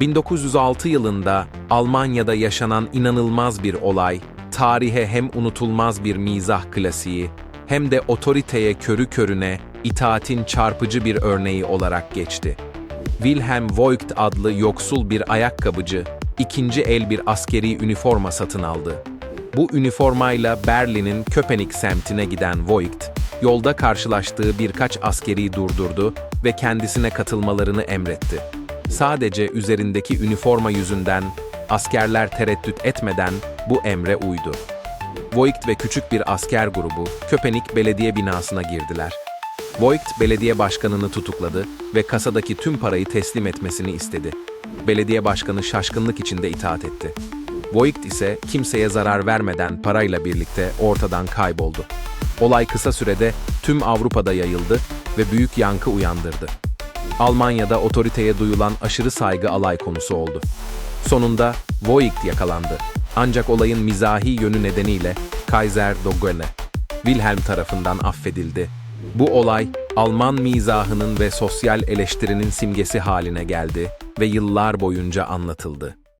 1906 yılında Almanya'da yaşanan inanılmaz bir olay, tarihe hem unutulmaz bir mizah klasiği, hem de otoriteye körü körüne itaatin çarpıcı bir örneği olarak geçti. Wilhelm Voigt adlı yoksul bir ayakkabıcı, ikinci el bir askeri üniforma satın aldı. Bu üniformayla Berlin'in Köpenick semtine giden Voigt, yolda karşılaştığı birkaç askeri durdurdu ve kendisine katılmalarını emretti. Sadece üzerindeki üniforma yüzünden askerler tereddüt etmeden bu emre uydu. Voigt ve küçük bir asker grubu Köpenick belediye binasına girdiler. Voigt belediye başkanını tutukladı ve kasadaki tüm parayı teslim etmesini istedi. Belediye başkanı şaşkınlık içinde itaat etti. Voigt ise kimseye zarar vermeden parayla birlikte ortadan kayboldu. Olay kısa sürede tüm Avrupa'da yayıldı ve büyük yankı uyandırdı. Almanya'da otoriteye duyulan aşırı saygı alay konusu oldu. Sonunda Voigt yakalandı. Ancak olayın mizahi yönü nedeniyle Kaiser Dogele, Wilhelm tarafından affedildi. Bu olay Alman mizahının ve sosyal eleştirinin simgesi haline geldi ve yıllar boyunca anlatıldı.